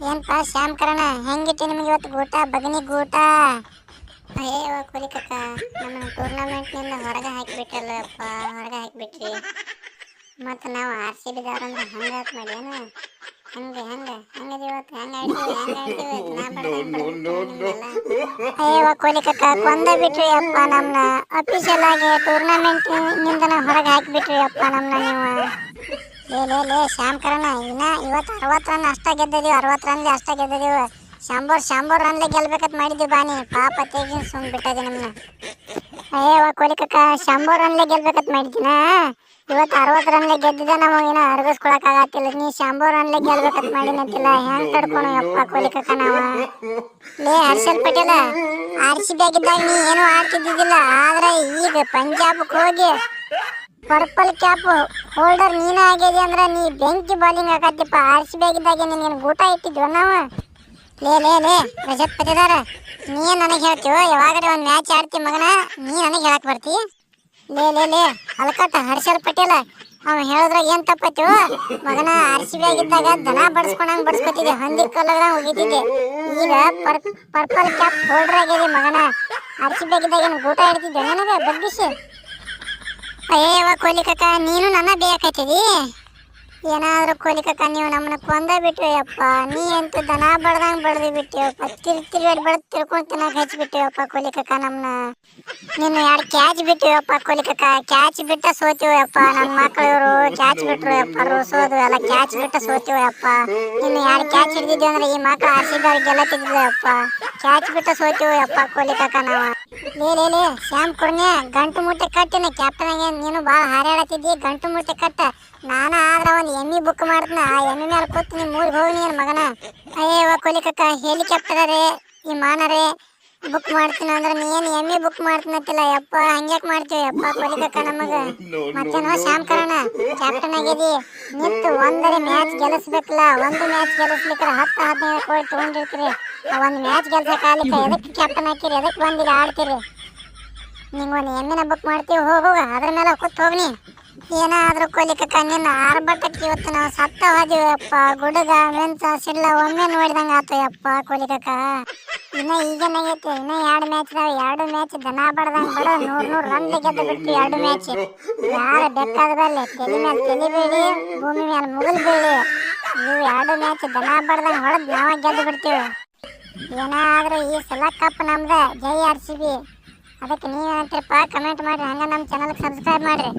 ಏನಪ್ಪ ಶ್ಯಾಮ್ ಕರಣ? ಹೆಂಗಿತ್ತು ನಿಮಗೆ ಇವತ್ತು ಗೂಟ ಬಗನಿ ಗೂಟ ಅಯ್ಯೋ ಕುರಿ ಕಕ್ಕ ನಮ್ಮ ಟೂರ್ನಮೆಂಟ್ನಿಂದ ಹೊರಗೆ ಹಾಕಿಬಿಟ್ಟಲ್ಲಪ್ಪ ಹೊರಗೆ ಹಾಕಿಬಿಟ್ರಿ. ಮತ್ತು ನಾವು ಆರ್ ಸಿ ಬಿ ಅಂದ್ರೆ ಹಂಗೆ ಆತ್ ಮಾಡಿ ಏನು? ಹಂಗೆ ಹಂಗೆ ಹಂಗದ ಇವತ್ತು ಹೆಂಗೆ ಆಡ್ತೀವಿ ಹೆಂಗೆ ಆಡ್ತೀವಿ ನಾ ಅಯ್ಯವ ಕಕ್ಕ ಕೊಂದ ಬಿಟ್ರಿ ಅಪ್ಪ ನಮ್ಮನ್ನ ಅಫಿಷಿಯಲ್ ಆಗಿ ಟೂರ್ನಮೆಂಟ್ ನಿಂದನ ಹೊರಗೆ ಹಾಕಿಬಿಟ್ರಿ ಅಪ್ಪ ನಮ್ಮನ್ನ ನೀವು. ಲೇ ಲೇ ಶ್ಯಾಮ್ ಕರಣ ಇನ್ನ ಇವತ್ತು ಅರವತ್ತು ರನ್ ಅಷ್ಟ ಗೆದ್ದಿದೀವಿ ಅರವತ್ತು ರನ್ಲಿ ಅಷ್ಟ ಗೆದ್ದಿದೀವಿ ಶಂಬರ್ ಶಂಬರ್ ರನ್ಲೆ ಗೆಲ್ಬೇಕಂತ ಮಾಡಿದ್ವಿ ಬಾನಿ. ಪಾಪ ತೆಗಿ ಸುಮ್ ಬಿಟ್ಟದೆ ನಮ್ಮನ್ನ ಅಯ್ಯವ ಕೋಲಿ ಕಕ್ಕ ಶಂಬರ್ ರನ್ಲೆ ಗೆಲ್ಬೇಕಂತ ಮಾಡಿದ್ದೀನ? ಇವತ್ತು ಅರವತ್ತು ರನ್ಲೆ ಗೆದ್ದಿದೆ ನಮಗೇನ ಅರಗಿಸ್ಕೊಳಕ್ ಆಗತ್ತಿಲ್ಲ. ನೀ ಶಂಬರ್ ರನ್ಲೆ ಗೆಲ್ಬೇಕಂತ ಮಾಡಿನಂತಿಲ್ಲ ಹೆಂಗ್ ತಡ್ಕೊಣ ಯಪ್ಪ ಕೋಲಿ ಕಕ್ಕ ನಾವ? ಲೇ, Harshal Patel, R C B ಆಗಿದ್ದಾಗ ನೀ ಏನೂ ಆಡ್ತಿದ್ದಿದ್ದಿಲ್ಲ. ಆದ್ರೆ ಈಗ ಪಂಜಾಬ್ಗೆ ಹೋಗಿ ಪರ್ಪಲ್ ಕ್ಯಾಪ್ ಹೋಲ್ಡರ್ ನೀನೇ ಆಗಿದೆ ಅಂದ್ರೆ ನೀ ಬೆಂಕಿ ಬಾಲಿಂಗ್ ಹಾಕತ್ತಿಪ್ಪ. ಆರ್ ಸಿ ಬಿ ಆಗಿದ್ದಾಗ ನಿನಗೇನು ಊಟ ಇಟ್ಟಿದ್ವ ನಾವು? ಲೇ ಲೇ ಲೇ, ರಜತ್ ಪತಿದಾರ, ನೀ ನನಗೆ ಹೇಳ್ತೀವ ಯಾವಾಗರೆ ಒಂದು ಮ್ಯಾಚ್ ಆಡ್ತಿ ಮಗನ, ನೀ ನನಗೆ ಹೇಳಕ್ ಬರ್ತಿ? ಲೇ ಲೇ ಲೇ, ಅಲ್ಕಟ್ಟ, ಹರ್ಷಲ್ ಪಟೇಲ, ಅವ ಹೇಳಿದ್ರಾಗ ಏನ್ ತಪ್ಪತ್ತಿವ ಮಗನ ಆರ್ ಸಿ ಆಗಿದ್ದಾಗ ದನ ಬಡಿಸ್ಕೊಂಡಂಗ್ ಬಡಿಸ್ಕೊತಿದ್ದೆ, ಹಂದಿ ಕಲ್ಲಾಗ ಹೋಗಿದ್ದೆ ಈಗ ಪರ್ ಪರ್ಪಲ್ ಕ್ಯಾಪ್ ಹೋಲ್ಡರ್ ಮಗನ. ಆರ್ ಸಿ ಏನು ಊಟ ಇಡ್ತಿದ್ದೆ ನನಗೆ? ಬಗ್ಗಿಸಿ ಅಯ್ಯವ ಕೋಲಿ ಕಕ್ಕ ನೀನು ನನ್ನ ಬೇಕಾಯ್ತದಿ? ಏನಾದರೂ ಕೋಲಿ ಕಕ್ಕ ನೀವು ನಮ್ಮನ್ನ ಕೊಂದ ಬಿಟ್ಟಿವಪ್ಪ ನೀ ಅಂತೂ ದನ ಬಡ್ದಂಗ್ ಬಡ್ದು ಬಿಟ್ಟಿವಪ್ಪ ತಿರು ತಿರುಗಾಡಿ ಬಡ್ದು ತಿಳ್ಕೊಂಡು ತಿನ್ನಕ್ ಹಚ್ಬಿಟ್ಟಿವಪ್ಪ ಕೋಲಿ ಕಕ್ಕ ನಮ್ಮನ್ನ ನೀನು ಎರಡು ಕ್ಯಾಚ್ ಬಿಟ್ಟಿವಪ್ಪ ಕೋಲಿ ಕಕ್ಕ ಕ್ಯಾಚ್ ಬಿಟ್ಟ ಸೋತಿವಪ್ಪ ನನ್ನ ಮಕ್ಕಳು ಇವರು ಕ್ಯಾಚ್ ಬಿಟ್ರು ಅಪ್ಪ ರೋಸೋದು ಎಲ್ಲ ಕ್ಯಾಚ್ ಬಿಟ್ಟ ಸೋತಿವಪ್ಪ ನಿನ್ನ ಎರಡು ಕ್ಯಾಚ್ ಹಿಡಿದಿದ್ದೆ ಅಂದ್ರೆ ಈ ಮಕ್ಳು ಆರ್ಸಿದವ್ರಿಗೆ ಗೆಲ್ಲತ್ತಿದ್ವಪ್ಪ ಕ್ಯಾಚ್ ಬಿಟ್ಟ ಸೋತಿವಪ್ಪ ಕೋಲಿ ಕೊಹ್ಲಿ ನಾವು. ಲೇ ಶ್ಯಾಮ್ ಕುರ್ನ್ಯ ಗಂಟು ಮುಟ್ಟೆ ಕಟ್ಟಿನ ಕ್ಯಾಪ್ಟನ್ ಆಗಿ ನೀನು ಭಾಳ ಹಾರಾಡತ್ತಿದ್ದಿ ಗಂಟು ಮುಟ್ಟೆ ಕಟ್ಟ. ನಾನು ಆದ್ರೆ ಒಂದು ಎಮ್ಮಿ ಬುಕ್ ಮಾಡ್ತೀನಿ ಆ ಎಮ್ಮಿ ಮೇಲೆ ಕೂತು ನಿಮ್ಮ ಊರಿಗೆ ಹೋಗಿ ನೀನು ಮಗನ. ಅಯ್ಯವ ಕೋಲಿ ಕಾಕ ಹೆಲಿಕಾಪ್ಟರ್ ರೀ ಈ ಮಾನರೇ. ಬುಕ್ ಮಾಡ್ತೀನಿ ಅಂದ್ರೆ ನೀ ಏನು ಎಮ್ಮಿ ಬುಕ್ ಮಾಡ್ತೀನತ್ತಿಲ್ಲ? ಯಪ್ಪ ಹಂಗ್ಯಾಕ್ ಮಾಡ್ತೀವಿ ಯಪ್ಪ ಕೋಲಿ ಕಕ್ಕ ನಮಗ. ಮತ್ತೇನೋ ಶ್ಯಾಮ್ ಕರಣ ಕ್ಯಾಪ್ಟನ್ ಆಗಿದಿ. ನಿಂತು ಒಂದರೆ ಮ್ಯಾಚ್ ಗೆಲ್ಲಿಸ್ಬೇಕಲ್ಲ ಒಂದು ಮ್ಯಾಚ್ ಗೆಲ್ಲಿಸ್ಲಿಕ್ಕೆ ಹತ್ತು ಹದಿನೈದು ಕೋಟಿ ತೊಗೊಂಡಿರ್ತೀರಿ. ಒಂದು ಮ್ಯಾಚ್ ಗೆಲ್ಸಕ್ಕಾಗಲಿಕ್ಕೆ ಎದಕ್ಕೆ ಕ್ಯಾಪ್ಟನ್ ಹಾಕಿರಿ? ಎದಕ್ಕೆ ಬಂದಿಲ್ಲ ಆಡ್ತೀರಿ? ನಿಂಗೆ ಒಂದು ಎಮ್ಮಿನ ಬುಕ್ ಮಾಡ್ತೀವಿ. ಹೋಗುವ ಹೋಗ. ಅದ್ರ ಮೇಲೆ ಕೂತ್ ಹೋಗ್ನಿ. ಏನಾದ್ರೂ ಕೊಲಿಕಕ್ಕ ನಿನ್ನ ಆರ್ಭಟಕ್ಕೆ ಇವತ್ತು ನಾವು ಸತ್ತ ಹೋದಿವಪ್ಪ ಗುಡುಗ ಮೆಂಚ ಸಿಡ್ಲ ಒಮ್ಮೆ ನೋಡಿದಂಗೆ ಆತು ಯಪ್ಪ ಕೊಲಿಕಕ್ಕ ಇನ್ನ ಈಗೇನಾಗೈತಿ ಇನ್ನ ಎರಡು ಮ್ಯಾಚ್ ಇದಾವೆ. ಎರಡು ಮ್ಯಾಚ್ ದನ ಬಡ್ದಂಗೆ ಬಡ, ನೂರ್ ನೂರ್ ರನ್ ಗೆದ್ದು ಬಿಟ್ಟು ಎರಡು ಮ್ಯಾಚ್ ಯಾರು ಬೇಕಾದ ಬರಲಿ, ತಲೆ ಮೇಲೆ ತಲೆ ಭೂಮಿ ಮೇಲೆ ಮುಗಿಲ್ ನೀವು ಎರಡು ಮ್ಯಾಚ್ ದನ ಬಡ್ದಂಗೆ ಹೊಡೆದು ನಾವ ಗೆದ್ದು ಬಿಡ್ತೀವಿ. ಏನಾದರೂ ಈ ಸಲ ಕಪ್ ನಮ್ದ. Jai R C B. ಅದಕ್ಕೆ ನೀವೇನಂತೀರಪ್ಪ? ಕಮೆಂಟ್ ಮಾಡ್ರಿ ಹಂಗ ನಮ್ಮ ಚಾನಲ್ಗೆ ಸಬ್ಸ್ಕ್ರೈಬ್ ಮಾಡ್ರಿ.